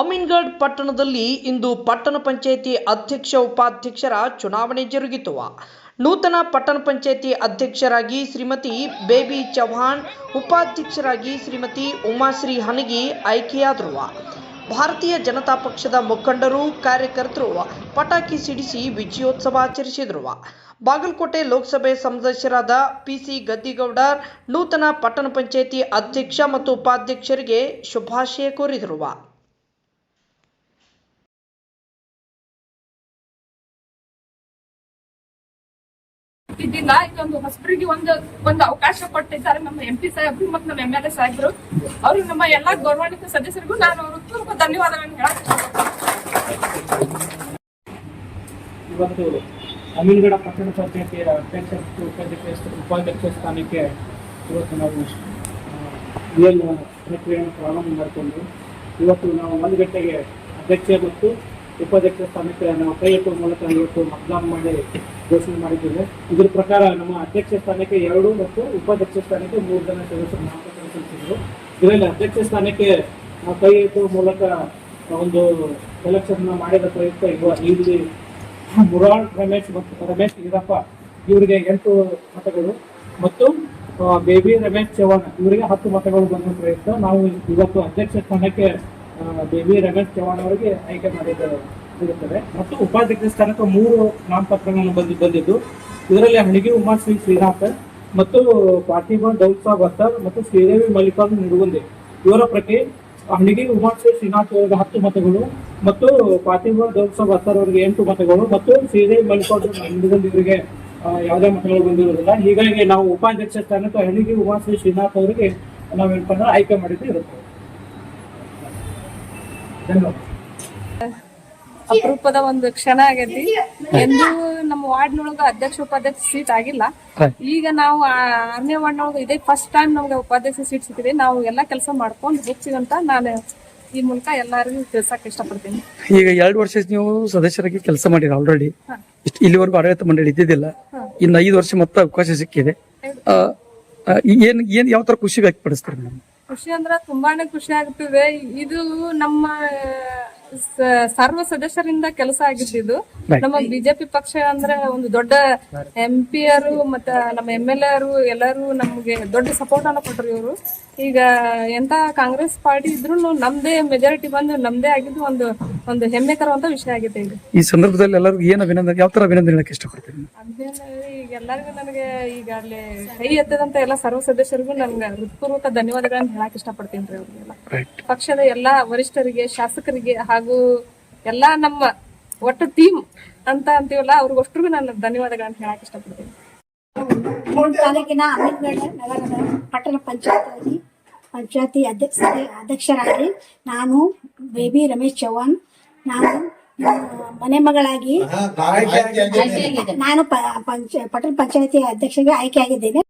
ಅಮೀನ್ಗಢ್ ಪಟ್ಟಣದಲ್ಲಿ ಇಂದು ಪಟ್ಟಣ ಪಂಚಾಯಿತಿ ಅಧ್ಯಕ್ಷ ಉಪಾಧ್ಯಕ್ಷರ ಚುನಾವಣೆ ಜರುಗಿತು. ನೂತನ ಪಟ್ಟಣ ಪಂಚಾಯಿತಿ ಅಧ್ಯಕ್ಷರಾಗಿ ಶ್ರೀಮತಿ ಬೇಬಿ ಚೌಹಾಣ್ ಉಪಾಧ್ಯಕ್ಷರಾಗಿ ಶ್ರೀಮತಿ ಉಮಾಶ್ರೀ ಹನಗಿ ಆಯ್ಕೆಯಾದರು. ಭಾರತೀಯ ಜನತಾ ಪಕ್ಷದ ಮುಖಂಡರು, ಕಾರ್ಯಕರ್ತರು ಪಟಾಕಿ ಸಿಡಿಸಿ ವಿಜಯೋತ್ಸವ ಆಚರಿಸಿದರು. ಬಾಗಲಕೋಟೆ ಲೋಕಸಭೆ ಸದಸ್ಯರಾದ ಪಿಸಿ ಗದ್ದಿಗೌಡರ್ ನೂತನ ಪಟ್ಟಣ ಪಂಚಾಯಿತಿ ಅಧ್ಯಕ್ಷ ಮತ್ತು ಉಪಾಧ್ಯಕ್ಷರಿಗೆ ಶುಭಾಶಯ ಕೋರಿದರು. ಇದ್ದಿಲ್ಲ ಇದೊಂದು ಹೊಸಬರಿಗೆ ಒಂದು ಒಂದು ಅವಕಾಶ ಕೊಟ್ಟಿದ್ದಾರೆ ನಮ್ಮ ಎಂ ಪಿ ಸಾಹೇಬ್ರು ಮತ್ತು ನಮ್ಮ ಎಂ ಎಲ್ ಎ ಸಾಹೇಬ್ರು. ಅವರು ನಮ್ಮ ಎಲ್ಲಾ ಗೌರವಾನ್ವಿತ ಸದಸ್ಯರಿಗೂ ನಾನು ಹೃತ್ಪೂರ್ವಕ ಧನ್ಯವಾದಗಳನ್ನು ಹೇಳಕ್ ಇವತ್ತು ಅಮೀನ್ಗಡ ಪಟ್ಟಣ ಪಂಚಾಯತಿಯ ಅಧ್ಯಕ್ಷ ಉಪಾಧ್ಯಕ್ಷ ಉಪಾಧ್ಯಕ್ಷ ಸ್ಥಾನಕ್ಕೆ ಇವತ್ತು ನಾವು ಏನು ಪ್ರಕ್ರಿಯೆಯನ್ನು ಪ್ರಾರಂಭ ಮಾಡಿಕೊಂಡು ಇವತ್ತು ನಾವು ಒಂದು ಗಂಟೆಗೆ ಅಧ್ಯಕ್ಷ ಮತ್ತು ಉಪಾಧ್ಯಕ್ಷ ಸ್ಥಾನಕ್ಕೆ ನಾವು ಕೈ ಎತ್ತುವ ಮೂಲಕ ಇವತ್ತು ಮತದಾನ ಮಾಡಿ ಘೋಷಣೆ ಮಾಡಿದ್ದೇವೆ. ಇದ್ರ ಪ್ರಕಾರ ನಮ್ಮ ಅಧ್ಯಕ್ಷ ಸ್ಥಾನಕ್ಕೆ ಎರಡು ಮತ್ತು ಉಪಾಧ್ಯಕ್ಷ ಸ್ಥಾನಕ್ಕೆ ಮೂರು ಜನ ಸದಸ್ಯರು ನಾಮಪತ್ರ ಸಲ್ಲಿಸಿದ್ರು. ಇದರಲ್ಲಿ ಅಧ್ಯಕ್ಷ ಸ್ಥಾನಕ್ಕೆ ನಾವು ಕೈ ಎತ್ತುವ ಮೂಲಕ ಒಂದು ಸೆಲೆಕ್ಷನ್ ಮಾಡಿದ ಪ್ರಯುಕ್ತ ಇರುವ ಇಲ್ಲಿ ಮುರಾಳ್ ರಮೇಶ್ ಮತ್ತು ರಮೇಶ್ ಈರಪ್ಪ ಇವರಿಗೆ ಎಂಟು ಮತಗಳು ಮತ್ತು ಬೇಬಿ ರಮೇಶ್ ಚವಾಣ ಇವರಿಗೆ ಹತ್ತು ಮತಗಳು ಬಂದ ಪ್ರಯುಕ್ತ ನಾವು ಇವತ್ತು ಅಧ್ಯಕ್ಷ ಸ್ಥಾನಕ್ಕೆ ಬೇಬಿ ರಮೇಶ್ ಚವಾಣ್ ಅವರಿಗೆ ಆಯ್ಕೆ ಮಾಡಿದ್ದಾರೆ ಮತ್ತು ಉಪಾಧ್ಯಕ್ಷ ಸ್ಥಾನಕ್ಕೆ ಮೂರು ನಾಮಪತ್ರಗಳನ್ನು ಬಂದು ಬಂದಿದ್ದು. ಇದರಲ್ಲಿ ಹಣಿಗೆ ಉಮಾಶ್ರೀ ಶ್ರೀನಾಥ್ ಮತ್ತು ಪಾರ್ಥಿಬ ದೌಲ್ ಸಾಬ್ ಅತ್ತರ್ ಮತ್ತು ಶ್ರೀದೇವಿ ಮಲ್ಲಿಕಾರ್ಜುನ್ ನಿಡುಗುಂದಿ ಇವರ ಪ್ರತಿ ಹಣಿಗೆ ಉಮಾಶ್ರೀ ಶ್ರೀನಾಥ್ ಅವರಿಗೆ ಹತ್ತು ಮತಗಳು ಮತ್ತು ಪಾರ್ಥಿಬ ದೌಲ್ ಸಾಬ್ ಅತ್ತರ್ ಅವರಿಗೆ ಎಂಟು ಮತಗಳು ಮತ್ತು ಶ್ರೀದೇವಿ ಮಲ್ಲಿಕಾರ್ಜುನ್ ಇವರಿಗೆ ಯಾವುದೇ ಮತಗಳು ಬಂದಿರುವುದಿಲ್ಲ ಹೀಗಾಗಿ ನಾವು ಉಪಾಧ್ಯಕ್ಷ ಸ್ಥಾನಕ್ಕೆ ಹಣಿಗೆ ಉಮಾಶ್ರೀ ಶ್ರೀನಾಥ್ ಅವರಿಗೆ ನಾವೇನಪ್ಪ ಆಯ್ಕೆ ಮಾಡಿದ್ದು ಇರುತ್ತೆ. ಧನ್ಯವಾದ. ಅಪರೂಪದ ಒಂದು ಕ್ಷಣ ಆಗೈತಿ. ಎಂದು ನಮ್ಮ ವಾರ್ಡ್ನೊಳಗ ಅಧ್ಯಕ್ಷ ಉಪಾಧ್ಯಕ್ಷ ಸೀಟ್ ಆಗಿಲ್ಲ. ಈಗ ನಾವು ಆರನೇ ವಾರ್ಡ್ನೊಳಗ ಇದೇ ಫಸ್ಟ್ ಟೈಮ್ ನಮ್ಗೆ ಉಪಾಧ್ಯಕ್ಷ ಸೀಟ್ ಸಿಕ್ಕಿದೆ. ನಾವು ಎಲ್ಲಾ ಕೆಲಸ ಮಾಡ್ಕೊಂಡು ಹೋಗ್ತೀವಿ ಅಂತ ನಾನು ಈ ಮೂಲಕ ಎಲ್ಲರಿಗೂ ತಿಳ್ಸಕ್ ಇಷ್ಟಪಡ್ತೀನಿ. ಈಗ ಎರಡು ವರ್ಷ ನೀವು ಸದಸ್ಯರಾಗಿ ಕೆಲಸ ಮಾಡಿರ ಆಲ್ರೆಡಿ ಇಲ್ಲಿವರೆಗೂ ಆಡಳಿತ ಮಂಡಳಿ ಇದ್ದಿದ್ದಿಲ್ಲ. ಇನ್ನು ಐದು ವರ್ಷ ಮತ್ತೆ ಅವಕಾಶ ಸಿಕ್ಕಿದೆ. ಏನ್ ಏನ್ ಯಾವ ತರ ಖುಷಿ ವ್ಯಕ್ತಪಡಿಸ್ತಾರೆ ಮೇಡಮ್ ಖುಷಿ ಅಂದ್ರ ತುಂಬಾನೇ ಖುಷಿ ಆಗ್ತಿದೆ. ಇದು ನಮ್ಮ ಸರ್ವ ಸದಸ್ಯರಿಂದ ಕೆಲಸ ಆಗಿದ್ದು ಇದು. ನಮ್ಮ ಬಿಜೆಪಿ ಪಕ್ಷ ಅಂದ್ರೆ ಒಂದು ದೊಡ್ಡ ಎಂ ಅವರು ಮತ್ತ ನಮ್ಮ ಎಂ ಎಲ್ ಎರು ಎಲ್ಲರೂ ನಮ್ಗೆ ದೊಡ್ಡ ಸಪೋರ್ಟ್ ಅನ್ನ ಕೊಟ್ರು ಇವರು. ಈಗ ಎಂತ ಕಾಂಗ್ರೆಸ್ ಪಾರ್ಟಿ ಇದ್ರು ನಮ್ದೇ ಮೆಜಾರಿಟಿ ಬಂದು ನಮ್ದೇ ಆಗಿದ್ದು ಒಂದು ಒಂದು ಹೆಮ್ಮೆ ತರುವಂತ ವಿಷಯ ಆಗಿದೆ ಈಗ. ಈ ಸಂದರ್ಭದಲ್ಲಿ ಎಲ್ಲರಿಗೂ ಏನ್ ಅಭಿನಂದನೆ ಯಾವ ತರ ಅಭಿನಂದನೆ ಹೇಳಕ್ ಇಷ್ಟಪಡ್ತೀನಿ ಈಗ ಎಲ್ಲರಿಗೂ ನನಗೆ ಈಗ ಅಲ್ಲಿ ಕೈ ಎತ್ತದಂತ ಎಲ್ಲ ಸರ್ವ ಸದಸ್ಯರಿಗೂ ನನ್ಗೆ ಹೃತ್ಪೂರ್ವಕ ಧನ್ಯವಾದಗಳನ್ನ ಹೇಳಕ್ ಇಷ್ಟಪಡ್ತೀನಿ ರೀ ಅವ್ರಿಗೆಲ್ಲ. ಪಕ್ಷದ ಎಲ್ಲಾ ವರಿಷ್ಠರಿಗೆ ಶಾಸಕರಿಗೆ ಹಾಗೂ ಎಲ್ಲಾ ನಮ್ಮ ಒಟ್ಟು ಟೀಮ್ ಅಂತ ಅಂತೀವಲ್ಲ ಅವ್ರಿಗೋಷ್ಟು ನಾನು ಧನ್ಯವಾದಗಳನ್ನ ಹೇಳಕ್ ಇಷ್ಟಪಡ್ತೀನಿ. ತಾಲೂಕಿನ ಅಮೀನ್ಗಢ ನಗರದ ಪಟ್ಟಣ ಪಂಚಾಯತ್ ಪಂಚಾಯತಿ ಅಧ್ಯಕ್ಷ ಅಧ್ಯಕ್ಷರಾಗಿ ನಾನು ಬೇಬಿ ರಮೇಶ್ ಚೌಹಾಣ್. ನಾನು ಮನೆ ಮಗಳಾಗಿ ನಾನು ಪ- ಪಂಚ ಪಟ್ಟಣ ಪಂಚಾಯತಿ ಅಧ್ಯಕ್ಷರಿಗೆ ಆಯ್ಕೆಯಾಗಿದ್ದೇನೆ